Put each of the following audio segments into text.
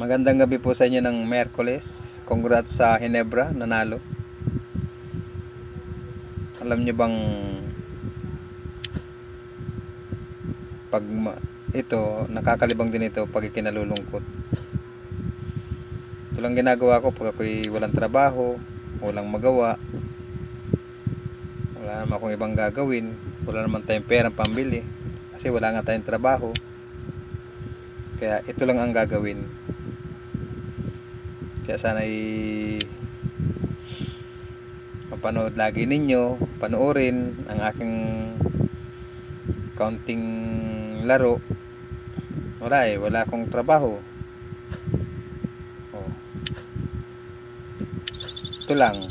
Magandang gabi po sa inyo ng Merkules. Congrats sa Hinebra, nanalo. Alam niyo bang pag ito, nakakalibang din ito pag ikinalulungkot. Ito lang ginagawa ko pag ako'y walang trabaho, walang magawa, wala naman akong ibang gagawin, wala naman tayong perang pambili, kasi wala nga tayong trabaho. Kaya ito lang ang gagawin. Kaya sana'y mapanood lagi ninyo, panoorin ang aking counting laro. Wala eh, wala akong trabaho. Oh. Ito lang,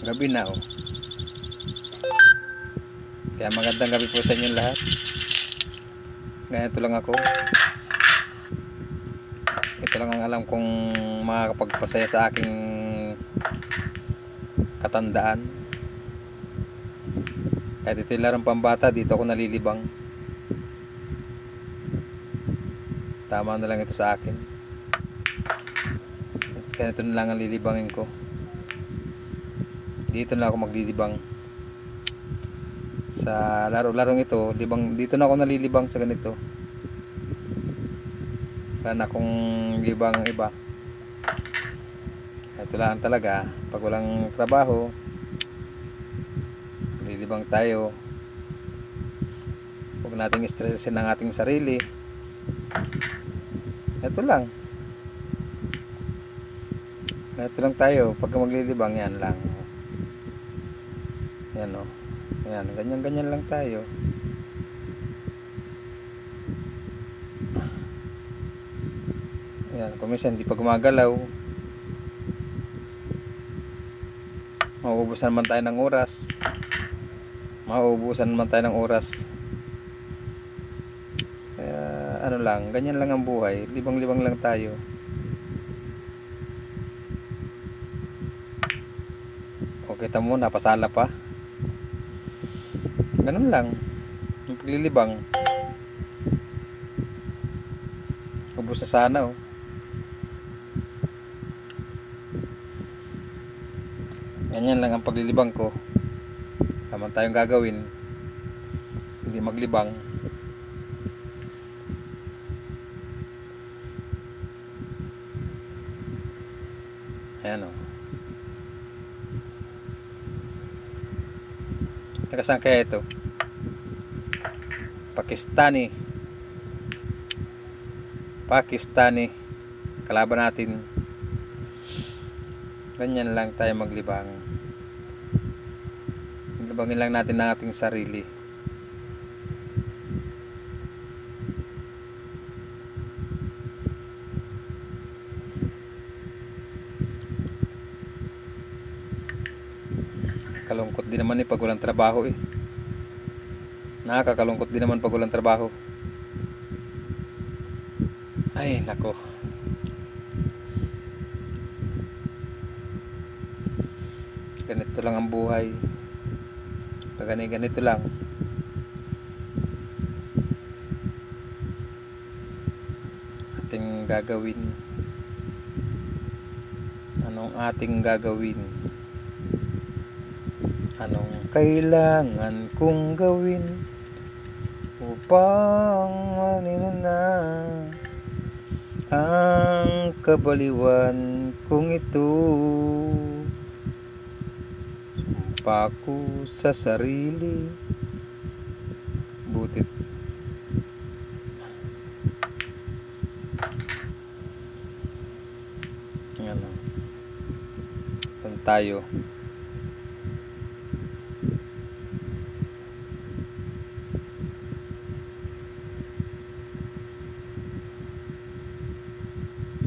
gabi na oh. Kaya magandang gabi po sa inyo lahat. Ganito lang ako. Lang ang alam kong makakapagpasaya sa aking katandaan. Kahit ito yung larong pambata, dito ako nalilibang. Tama na lang ito sa akin. At ganito na lang ang lilibangin ko. Dito na ako maglilibang. Sa laro-larong ito, libang, dito na ako nalilibang sa ganito. Wala na akong libang iba. Ito lang talaga. Pag walang trabaho, lilibang tayo. Huwag nating stressin ang ating sarili. Ito lang. Ito lang tayo. Pag maglilibang, yan lang. Yan o. Yan, ganyan-ganyan lang tayo. Yan, kung minsan hindi pa gumagalaw, mauubusan naman tayo ng oras. Mauubusan naman tayo ng oras. Kaya ano lang, ganyan lang ang buhay. Libang-libang lang tayo. O kita mo, napasala pa. Ganun lang. Yung paglilibang. Ubus na sana oh. Ganyan lang ang paglilibang ko. Naman tayong gagawin. Hindi maglibang. Ayan o. Taga saan kaya ito? Pakistani. Pakistani. Kalaban natin. Ganyan lang tayo maglibang. Libangin lang natin ang ating sarili. Kalungkot din naman eh pag walang trabaho eh. Nakakakalungkot din naman pag walang trabaho. Ay, nako. Ganito lang ang buhay. Pag gani- ganito lang. Ating gagawin. Anong ating gagawin? Anong kailangan kong gawin upang manina na ang kabaliwan kong ito? Sumpa ko sa sarili. Butit Ano Doon tayo.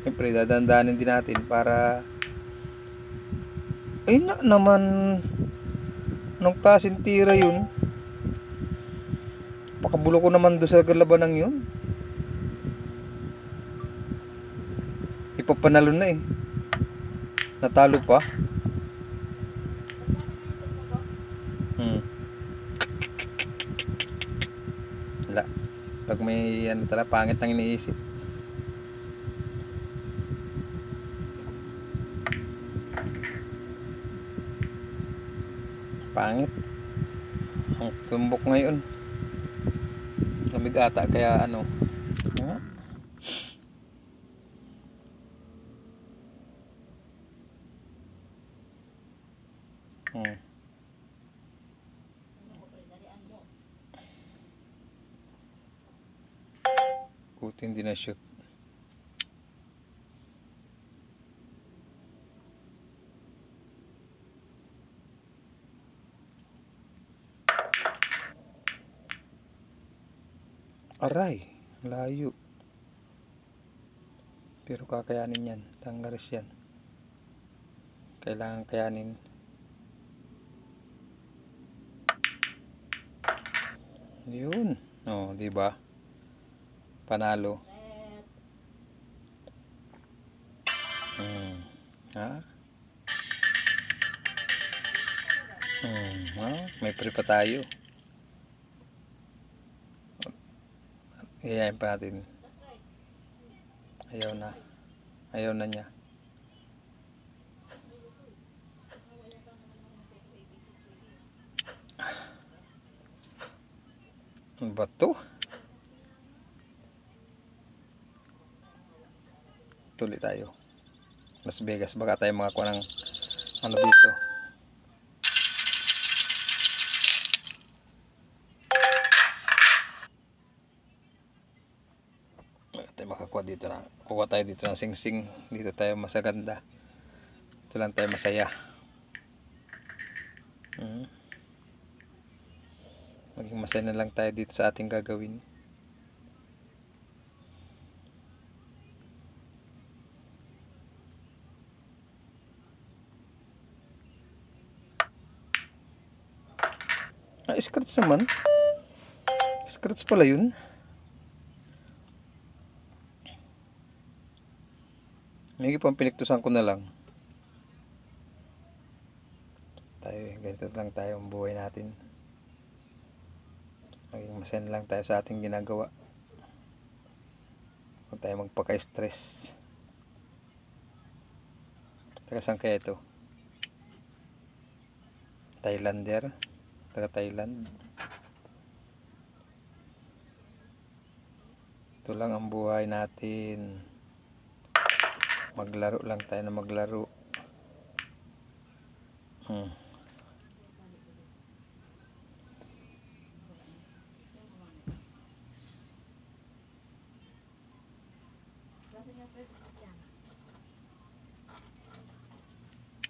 Siyempre, dadandanin din natin para ay na naman anong klaseng tira yun pakabulo ko naman doon sa galabanang yun. Ipapanalo na eh. Natalo pa. Hmm. wala. Pag may ano tala pangit ang iniisip Pangit. Ang tumbok ngayon. Lamig ata kaya ano. Nga. Hmm. Buti hindi na shoot. Aray, layo. Pero kakayanin yan. Tanggaris yan. Kailangan kayanin. Yun. Oh, di ba? Panalo. Hmm. Ha? Hmm. Ha? May pre pa tayo. Iyayin pa natin. Ayaw na. Ayaw na niya. Ano ba to? Tuloy tayo. Las Vegas. Baka tayo makakuha ng ano dito. Makakuha dito na. Kuha tayo dito ng sing-sing. Dito tayo masaganda. Dito lang tayo masaya. Hmm. Maging masaya na lang tayo dito sa ating gagawin. Ah, scratch naman. Scratch pala yun. May pang piniktusan ko na lang. Tayo, ganito lang tayo ang buhay natin. Maging masaya na lang tayo sa ating ginagawa. Huwag tayo magpaka-stress. Taga saan kaya ito? Thailander? Taga Thailand? Ito lang ang buhay natin. Maglaro lang tayo na maglaro. Hmm.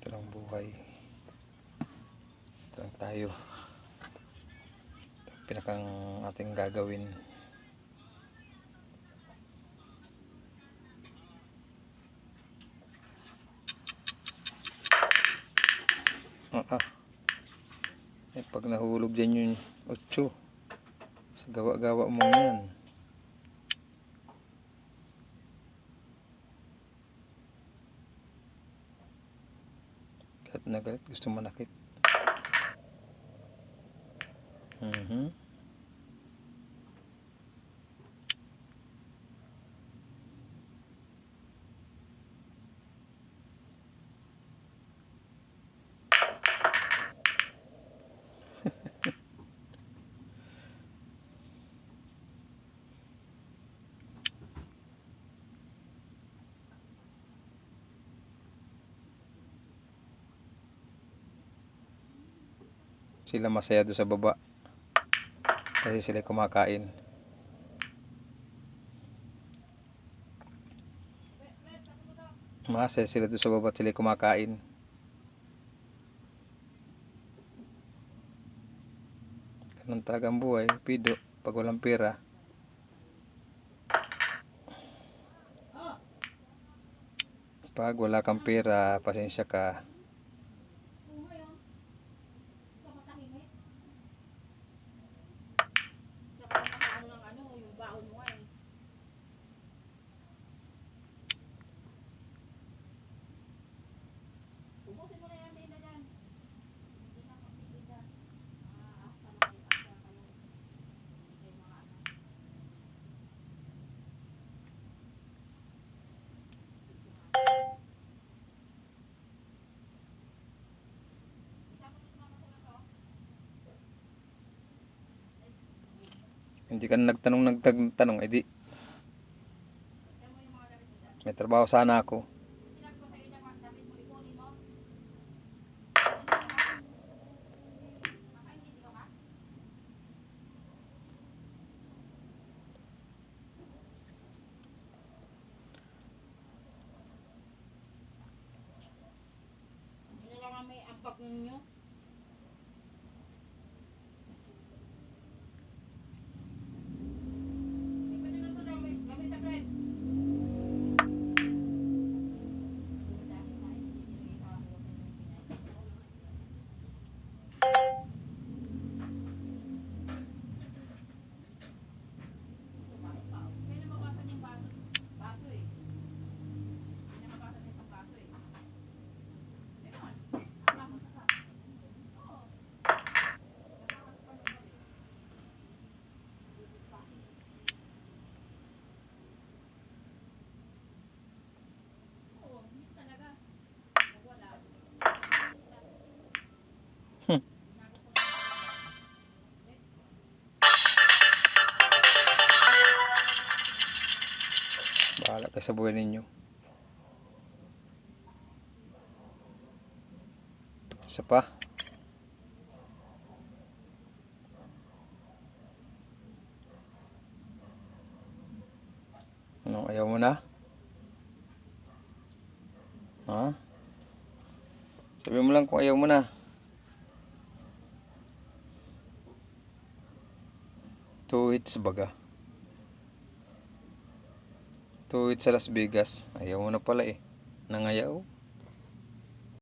Ito lang buhay. Ito lang tayo. Ito ang pinakang ating gagawin. Ah, ah. Eh, pag nahulog dyan yung 8 sa gawa-gawa mo yan. Galit na galit, gusto manakit. Mhm. Sila masaya doon sa baba. Kasi sila kumakain. Masaya sila doon sa baba sila kumakain. Ganun talaga ang buhay. Pido. Pag walang pera. Pag wala kang pera, pasensya ka. ano ng ano, yung baon mo nga eh. Ubusin mo na yan, Tinda, dyan. Hindi na magtitinda. Ah, asta na kayo, asta kayo. Hindi kayo mga ano. Hindi ka na nagtanong nagtanong, edi dyan. may trabaho sana ako. Sinabi ko sa'yo Kayo sa buhay ninyo. Isa pa. Ano, ayaw mo na? Ha? Sabi mo lang kung ayaw mo na. Two hits baga. Hits sa Las Vegas. Ayaw mo na pala eh. Nangayaw.